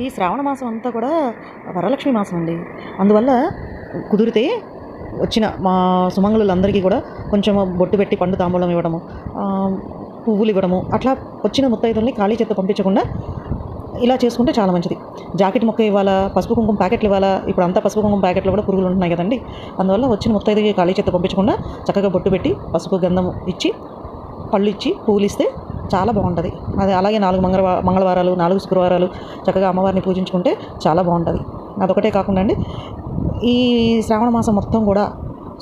ఈ శ్రావణ మాసం అంతా కూడా వరలక్ష్మి మాసం అండి. అందువల్ల కుదిరితే వచ్చిన మా సుమంగళులందరికీ కూడా కొంచెం బొట్టు పెట్టి పండు తాంబూలం ఇవ్వడము పువ్వులు ఇవ్వడము అట్లా వచ్చిన ముత్తైదుల్ని ఖాళీ చేత పంపించకుండా ఇలా చేసుకుంటే చాలా మంచిది. జాకెట్ మొక్క ఇవ్వాలా పసుపు కుంకుమ ప్యాకెట్లు ఇవ్వాలా ఇప్పుడు అంతా పసుపు కుంకుమ ప్యాకెట్లు కూడా పురుగులు ఉంటున్నాయి కదండి. అందువల్ల వచ్చిన ముత్తైదుకి ఖాళీ చేత పంపించకుండా చక్కగా బొట్టు పెట్టి పసుపు గంధం ఇచ్చి పళ్ళు ఇచ్చి పువ్వులు ఇస్తే చాలా బాగుంటుంది. అది అలాగే నాలుగు మంగళవా మంగళవారాలు నాలుగు శుక్రవారాలు చక్కగా అమ్మవారిని పూజించుకుంటే చాలా బాగుంటుంది. అదొకటే కాకుండా అండి ఈ శ్రావణ మాసం మొత్తం కూడా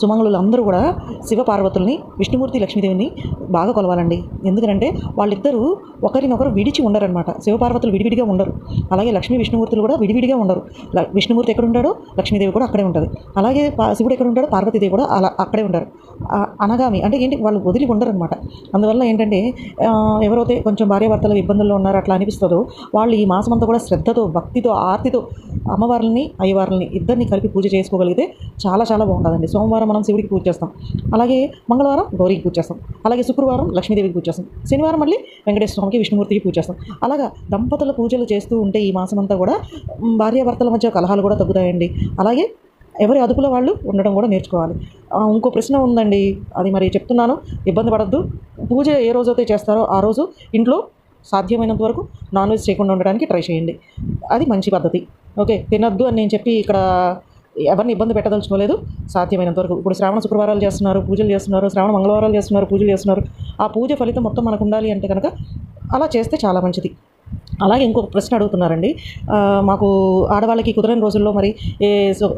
సుమంగళులు అందరూ కూడా శివపార్వతుల్ని విష్ణుమూర్తి లక్ష్మీదేవిని బాగా కొలవాలండి. ఎందుకంటే వాళ్ళిద్దరూ ఒకరినొకరు విడిచి ఉండరనమాట శివపార్వతులు విడివిడిగా ఉండరు. అలాగే లక్ష్మీ విష్ణుమూర్తులు కూడా విడివిడిగా ఉండరు. విష్ణుమూర్తి ఎక్కడ ఉంటాడో లక్ష్మీదేవి కూడా అక్కడే ఉంటుంది. అలాగే శివుడు ఎక్కడ ఉంటాడో పార్వతీదేవి కూడా అలా అక్కడే ఉంటారు అనగామి అంటే ఏంటి వాళ్ళు వదిలి ఉండరు అనమాట అందువల్ల ఏంటంటే ఎవరైతే కొంచెం భార్యాభర్తలు ఇబ్బందుల్లో ఉన్నారో అట్లా అనిపిస్తుందో వాళ్ళు ఈ మాసం అంతా కూడా శ్రద్ధతో భక్తితో ఆర్తితో అమ్మవార్లని అయ్యవార్లని ఇద్దరిని కలిపి పూజ చేసుకోగలిగితే చాలా చాలా బాగుంటుందండి. సోమవారం మనం శివుడికి పూజ చేస్తాం. అలాగే మంగళవారం గౌరీకి పూజ చేస్తాం. అలాగే శుక్రవారం లక్ష్మీదేవికి పూజ చేస్తాం. శనివారం మళ్ళీ వెంకటేశ్వర స్వామికి విష్ణుమూర్తికి పూజ చేస్తాం. అలాగా దంపతుల పూజలు చేస్తూ ఉంటే ఈ మాసం అంతా కూడా భార్యాభర్తల మధ్య కలహాలు కూడా తగ్గుతాయండి. అలాగే ఎవరి అదుపులో వాళ్ళు ఉండడం కూడా నేర్చుకోవాలి. ఇంకో ప్రశ్న ఉందండి. అది మరి చెప్తున్నాను. ఇబ్బంది పడద్దు. పూజ ఏ రోజైతే చేస్తారో ఆ రోజు ఇంట్లో సాధ్యమైనంత వరకు నాన్ వెజ్ చేయకుండా ఉండడానికి ట్రై చేయండి. అది మంచి పద్ధతి. ఓకే తినద్దు అని నేను చెప్పి ఇక్కడ ఎవరిని ఇబ్బంది పెట్టదలుచుకోలేదు. సాధ్యమైనంత వరకు ఇప్పుడు శ్రావణ శుక్రవారాలు చేస్తున్నారు పూజలు చేస్తున్నారు శ్రావణ మంగళవారాలు చేస్తున్నారు పూజలు చేస్తున్నారు. ఆ పూజ ఫలితం మొత్తం మనకు ఉండాలి అంటే కనుక అలా చేస్తే చాలా మంచిది. అలాగే ఇంకొక ప్రశ్న అడుగుతున్నారండి. మాకు ఆడవాళ్ళకి కుదరని రోజుల్లో మరి ఏ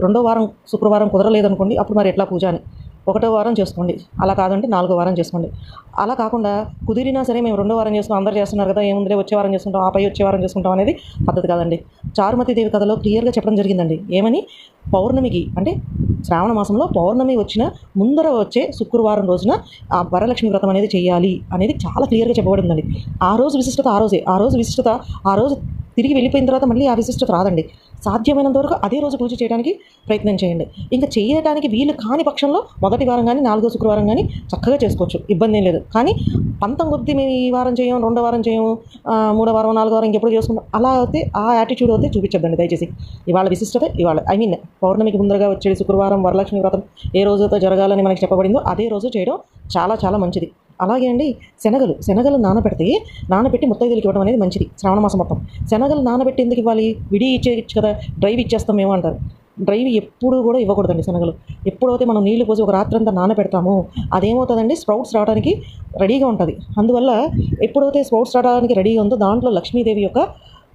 రెండో వారం శుక్రవారం కుదరలేదనుకోండి అప్పుడు మరి ఎట్లా పూజ అని? ఒకటో వారం చేసుకోండి. అలా కాదంటే నాలుగో వారం చేసుకోండి. అలా కాకుండా కుదిరినా సరే మేము రెండో వారం చేసుకుని అందరు చేస్తున్నారు కదా ఏముందిలే వచ్చే వారం చేసుకుంటాం ఆపై వచ్చే వారం చేసుకుంటాం అనేది పద్ధతి కాదండి. చారుమతి దేవి కథలో క్లియర్గా చెప్పడం జరిగిందండి. ఏమని? పౌర్ణమికి అంటే శ్రావణ మాసంలో పౌర్ణమి వచ్చిన ముందర వచ్చే శుక్రవారం రోజున ఆ వరలక్ష్మి వ్రతం అనేది చేయాలి అనేది చాలా క్లియర్గా చెప్పబడిందండి. ఆ రోజు విశిష్టత ఆ రోజే. ఆ రోజు విశిష్టత ఆ రోజు తిరిగి వెళ్ళిపోయిన తర్వాత మళ్ళీ ఆ విశిష్టత రాదండి. సాధ్యమైనంత వరకు అదే రోజు పూజ చేయడానికి ప్రయత్నం చేయండి. ఇంకా చేయడానికి వీలు కాని పక్షంలో మొదటి వారం కానీ నాలుగో శుక్రవారం కానీ చక్కగా చేసుకోవచ్చు. ఇబ్బంది ఏం లేదు. కానీ పంతం కొద్ది మేము ఈ వారం చేయం రెండో వారం చేయం మూడో వారం నాలుగో వారం ఇంకెప్పుడు చేసుకుంటాం. అలా అయితే ఆ యాటిట్యూడ్ అయితే చూపించద్దండి దయచేసి. ఇవాళ విశిష్టత ఇవాళ ఐ మీన్ పౌర్ణమికి ముందరగా వచ్చే శుక్రవారం వరలక్ష్మి వ్రతం ఏ రోజుతో జరగాలని మనకి చెప్పబడిందో అదే రోజు చేయడం చాలా చాలా మంచిది. అలాగే అండి శనగలు. శనగలు నానబెడితే నానబెట్టి ముత్తైదులకి ఇవ్వడం అనేది మంచిది. శ్రావణ మాసం మొత్తం. శనగలు నానబెట్టి ఎందుకు ఇవ్వాలి? విడి ఇచ్చేయచ్చు కదా డ్రైవ్ ఇచ్చేస్తాం మేము అంటారు. డ్రైవ్ ఎప్పుడు కూడా ఇవ్వకూడదండి శనగలు. ఎప్పుడైతే మనం నీళ్ళు పోసి ఒక రాత్రి అంతా నానబెడతామో అదేమవుతుందండి స్ప్రౌట్స్ రావడానికి రెడీగా ఉంటుంది. అందువల్ల ఎప్పుడైతే స్ప్రౌట్స్ రావడానికి రెడీగా ఉందో దాంట్లో లక్ష్మీదేవి యొక్క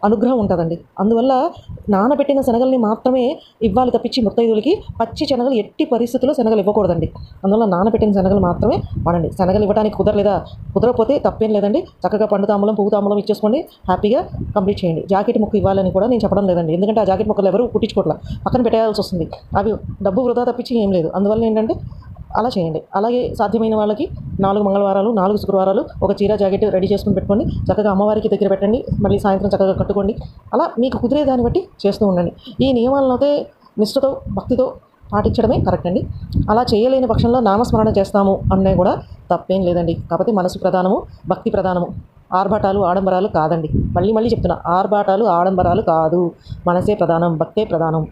అనుగ్రహం ఉంటుందండి. అందువల్ల నానబెట్టిన శనగల్ని మాత్రమే ఇవ్వాలి తప్పించి ముత్తైదులకి పచ్చి శనగలు ఎట్టి పరిస్థితుల్లో శనగలు ఇవ్వకూడదండి. అందువల్ల నానబెట్టిన శనగలు మాత్రమే వాడండి. శనగలు ఇవ్వడానికి కుదరలేదా? కుదరకపోతే తప్పేం లేదండి. చక్కగా పండు తాంబూలం పువ్వు తాంబూలం ఇచ్చేసుకోండి. హ్యాపీగా కంప్లీట్ చేయండి. జాకెట్ ముక్క ఇవ్వాలని కూడా నేను చెప్పడం లేదండి. ఎందుకంటే ఆ జాకెట్ ముక్కలు ఎవరు కుట్టించుకోవట్లా పక్కన పెట్టేయాల్సి వస్తుంది. అవి డబ్బు వృధా తప్పించి ఏం లేదు. అందువల్ల ఏంటంటే అలా చేయండి. అలాగే సాధ్యమైన వాళ్ళకి నాలుగు మంగళవారాలు నాలుగు శుక్రవారాలు ఒక చీర జాకెట్ రెడీ చేసుకుని పెట్టుకోండి. చక్కగా అమ్మవారికి దగ్గర పెట్టండి. మళ్ళీ సాయంత్రం చక్కగా కట్టుకోండి. అలా మీకు కుదిరే దాన్ని బట్టి చేస్తూ ఉండండి. ఈ నియమాలను అయితే నిష్ఠతో భక్తితో పాటించడమే కరెక్ట్ అండి. అలా చేయలేని పక్షంలో నామస్మరణ చేస్తాము అనే కూడా తప్పేం లేదండి. కాకపోతే మనసు ప్రధానము భక్తి ప్రధానము. ఆర్భాటాలు ఆడంబరాలు కాదండి. మళ్ళీ మళ్ళీ చెప్తున్నా ఆర్భాటాలు ఆడంబరాలు కాదు. మనసే ప్రధానం భక్తే ప్రధానం.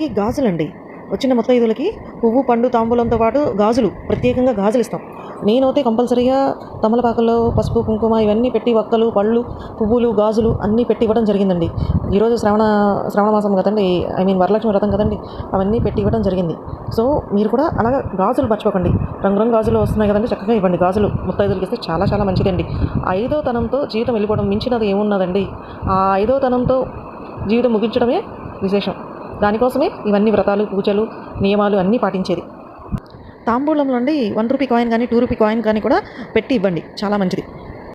ఈ గాజులండి వచ్చిన ముత్తైదులకి పువ్వు పండు తాంబూలంతో పాటు గాజులు ప్రత్యేకంగా గాజులు ఇస్తాం. నేనైతే కంపల్సరీగా తమలపాకుల్లో పసుపు కుంకుమ ఇవన్నీ పెట్టి వక్కలు పళ్ళు పువ్వులు గాజులు అన్నీ పెట్టి ఇవ్వడం జరిగిందండి. ఈరోజు శ్రవణ శ్రవణ మాసం కదండి ఐ మీన్ వరలక్ష్మి వ్రతం కదండి అవన్నీ పెట్టి ఇవ్వడం జరిగింది. సో మీరు కూడా అలాగా గాజులు మర్చిపోకండి. రంగురంగు గాజులు వస్తున్నాయి కదండి చక్కగా ఇవ్వండి. గాజులు ముత్తైదులకి ఇస్తే చాలా చాలా మంచిదండి. ఐదో తనంతో జీవితం వెళ్ళిపోవడం మించినది ఏమున్నదండి? ఆ ఐదో తనంతో జీవితం ముగించడమే విశేషం. దానికోసమే ఇవన్నీ వ్రతాలు పూజలు నియమాలు అన్నీ పాటించేది. తాంబూలంలో నుండి వన్ రూపీ కాయిన్ కానీ టూ రూపీ కాయిన్ కానీ కూడా పెట్టి ఇవ్వండి. చాలా మంచిది.